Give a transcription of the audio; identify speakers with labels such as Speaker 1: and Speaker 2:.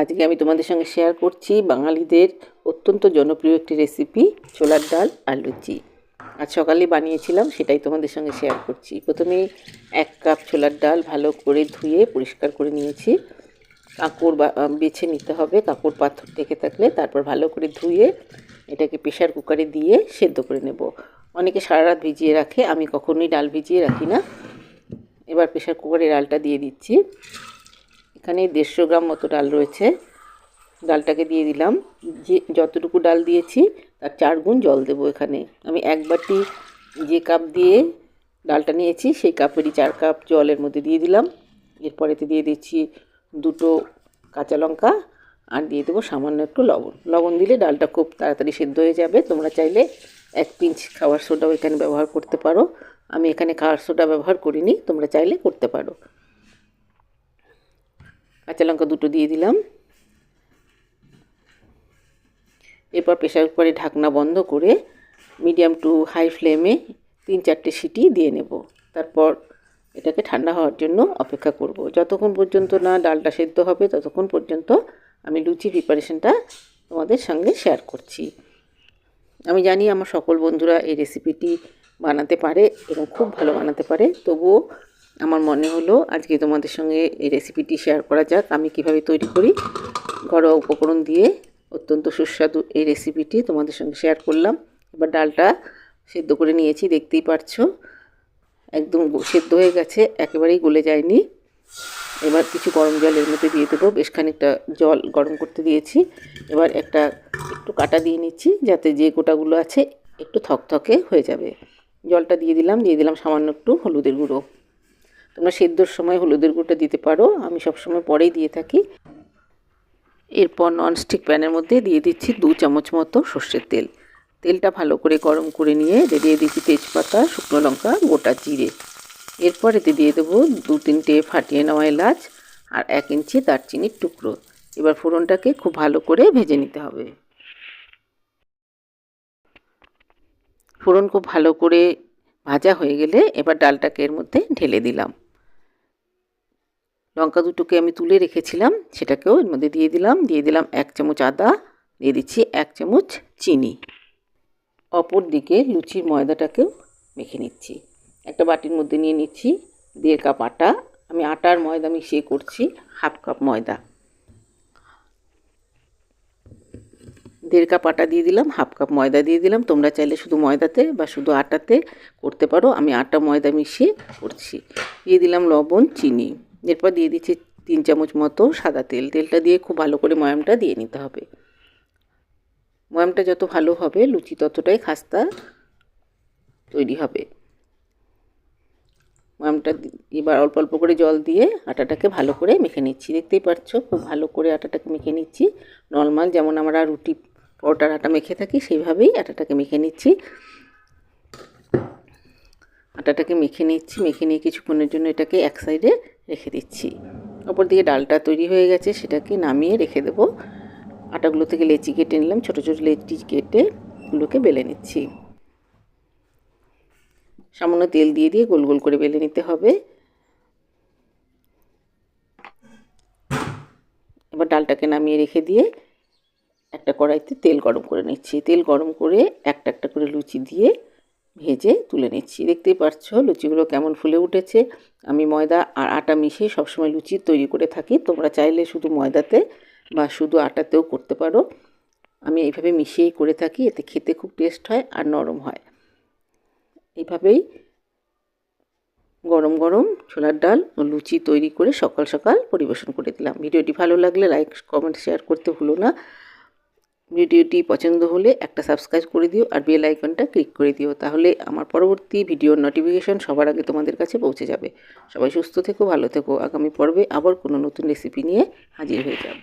Speaker 1: আজকে আমি তোমাদের সঙ্গে শেয়ার করছি বাঙালিদের অত্যন্ত জনপ্রিয় একটি রেসিপি ছোলার ডাল, আর লুচি। আজ সকালে বানিয়েছিলাম, সেটাই তোমাদের সঙ্গে শেয়ার করছি। প্রথমে এক কাপ ছোলার ডাল ভালো করে ধুয়ে পরিষ্কার করে নিয়েছি। কাঁকড় বেছে নিতে হবে কাঁকড় পাথর থেকে থাকলে তারপর ভালো করে ধুয়ে এটাকে প্রেশার কুকারে দিয়ে সেদ্ধ করে নেব। অনেকে সারা রাত ভিজিয়ে রাখে, আমি কখনোই ডাল ভিজিয়ে রাখি না। এবার প্রেশার কুকারে ডালটা দিয়ে দিচ্ছি। এখানে দেড়শো গ্রাম মতো ডাল রয়েছে। ডালটাকে দিয়ে দিলাম। যে, যতটুকু ডাল দিয়েছি, তার চার গুণ জল দেবো এখানে। আমি এক বাটি যে কাপ দিয়ে ডালটা নিয়েছি, সেই কাপেরই চার কাপ জলের মধ্যে দিয়ে দিলাম। এরপরেতে দিয়ে দিচ্ছি দুটো কাঁচা লঙ্কা আর দিয়ে দেবো সামান্য একটু লবণ। লবণ দিলে ডালটা খুব তাড়াতাড়ি সেদ্ধ হয়ে যাবে। তোমরা চাইলে এক পিঞ্চ খাওয়ার সোডাও এখানে ব্যবহার করতে পারো। আমি এখানে খাওয়ার সোডা ব্যবহার করিনি, তোমরা চাইলে করতে পারো। কাঁচা লঙ্কা দুটো দিয়ে দিলাম। এরপর প্রেশার কুকারে ঢাকনা বন্ধ করে মিডিয়াম টু হাই ফ্লেমে তিন চারটে সিটি দিয়ে নেব। তারপর এটাকে ঠান্ডা হওয়ার জন্য অপেক্ষা করব। যতক্ষণ পর্যন্ত না ডালটা সেদ্ধ হবে, ততক্ষণ পর্যন্ত আমি লুচি প্রিপারেশনটা তোমাদের সঙ্গে শেয়ার করছি। আমি জানি আমার সকল বন্ধুরা এই রেসিপিটি বানাতে পারে এবং খুব ভালো বানাতে পারে, তবুও আমার মনে হলো আজকে তোমাদের সঙ্গে এই রেসিপিটি শেয়ার করা যাক, আমি কীভাবে তৈরি করি। ঘরোয়া উপকরণ দিয়ে অত্যন্ত সুস্বাদু এই রেসিপিটি তোমাদের সঙ্গে শেয়ার করলাম। এবার ডালটা সেদ্ধ করে নিয়েছি, দেখতেই পারছ। একদম সেদ্ধ হয়ে গেছে, একেবারেই গলে যায়নি। এবার কিছু গরম জল এর মধ্যে দিয়ে দেবো, বেশ খানিকটা জল গরম করতে দিয়েছি। এবার একটা একটু কাটা দিয়ে নিচ্ছি, যাতে যে গোটাগুলো আছে একটু থকথকে হয়ে যাবে। জলটা দিয়ে দিলাম দিয়ে দিলাম সামান্য একটু হলুদের গুঁড়ো। তোমরা সেদ্ধর সময় হলুদের গুঁড়োটা দিতে পারো, আমি সবসময় পরেই দিয়ে থাকি। এরপর ননস্টিক প্যানের মধ্যে দিয়ে দিচ্ছি দু চামচ মতো সর্ষের তেল। তেলটা ভালো করে গরম করে নিয়ে দিয়ে দিচ্ছি তেজপাতা, শুকনো লঙ্কা, গোটা জিরে। এরপর এতে দিয়ে দেবো দু তিনটে ফাটিয়ে নেওয়া এলাচ আর এক ইঞ্চি দারচিনির টুকরো। এবার ফোড়নটাকে খুব ভালো করে ভেজে নিতে হবে। ফোড়ন খুব ভালো করে ভাজা হয়ে গেলে এবার ডালটাকে এর মধ্যে ঢেলে দিলাম। লঙ্কা দুটোকে আমি তুলে রেখেছিলাম, সেটাকেও এর মধ্যে দিয়ে দিলাম দিয়ে দিলাম এক চামচ আদা, দিয়ে দিচ্ছি এক চামচ চিনি। অপর দিকে লুচির ময়দাটাকেও মেখে নিচ্ছি। একটা বাটির মধ্যে নিয়ে নিচ্ছি দেড় কাপ আটা। আমি আটার ময়দা মিশিয়ে করছি হাফ কাপ ময়দা। দেড় কাপ আটা দিয়ে দিলাম, হাফ কাপ ময়দা দিয়ে দিলাম। তোমরা চাইলে শুধু ময়দাতে বা শুধু আটাতে করতে পারো। আমি আটা ময়দা মিশিয়ে করছি। দিয়ে দিলাম লবণ, চিনি। এরপর দিয়ে দিচ্ছি তিন চামচ মতো সাদা তেল। তেলটা দিয়ে খুব ভালো করে ময়ামটা দিয়ে নিতে হবে। ময়ামটা যত ভালো হবে, লুচি ততটাই খাস্তা তৈরি হবে। ময়ামটা এবার অল্প অল্প করে জল দিয়ে আটাটাকে ভালো করে মেখে নিচ্ছি। দেখতেই পাচ্ছ, খুব ভালো করে আটাটাকে মেখে নিচ্ছি। নর্মাল যেমন আমরা রুটি পরোটার আটা মেখে থাকি, সেইভাবেই আটাটাকে মেখে নিচ্ছি। আটাটাকে মেখে নিচ্ছি, মেখে নিয়ে কিছুক্ষণের জন্য এটাকে এক সাইডে রেখে দিচ্ছি। ওপর দিকে ডালটা তৈরি হয়ে গেছে, সেটাকে নামিয়ে রেখে দেবো। আটাগুলো থেকে লেচি কেটে নিলাম, ছোটো ছোটো লেচি কেটে গুলোকে বেলে নিচ্ছি। সামান্য তেল দিয়ে দিয়ে গোল গোল করে বেলে নিতে হবে। এবার ডালটাকে নামিয়ে রেখে দিয়ে একটা কড়াইতে তেল গরম করে নিচ্ছি। তেল গরম করে একটা একটা করে লুচি দিয়ে ভেজে তুলে নিচ্ছি। দেখতেই পাচ্ছ লুচিগুলো কেমন ফুলে উঠেছে। আমি ময়দা আর আটা মিশিয়ে সবসময় লুচি তৈরি করে থাকি। তোমরা চাইলে শুধু ময়দাতে বা শুধু আটাতেও করতে পারো। আমি এইভাবে মিশিয়েই করে থাকি, এতে খেতে খুব টেস্ট হয় আর নরম হয়। এইভাবেই গরম গরম ছোলার ডাল ও লুচি তৈরি করে সকাল সকাল পরিবেশন করে দিলাম। ভিডিওটি ভালো লাগলে লাইক, কমেন্ট, শেয়ার করতে ভুলো না। ভিডিওটি পছন্দ হলে একটা সাবস্ক্রাইব করে দিও আর বেল আইকনটা ক্লিক করে দিও, তাহলে আমার পরবর্তী ভিডিওর নোটিফিকেশান সবার আগে তোমাদের কাছে পৌঁছে যাবে। সবাই সুস্থ থেকো, ভালো থেকো। আগামী পর্বে আবার কোনো নতুন রেসিপি নিয়ে হাজির হয়ে যাব।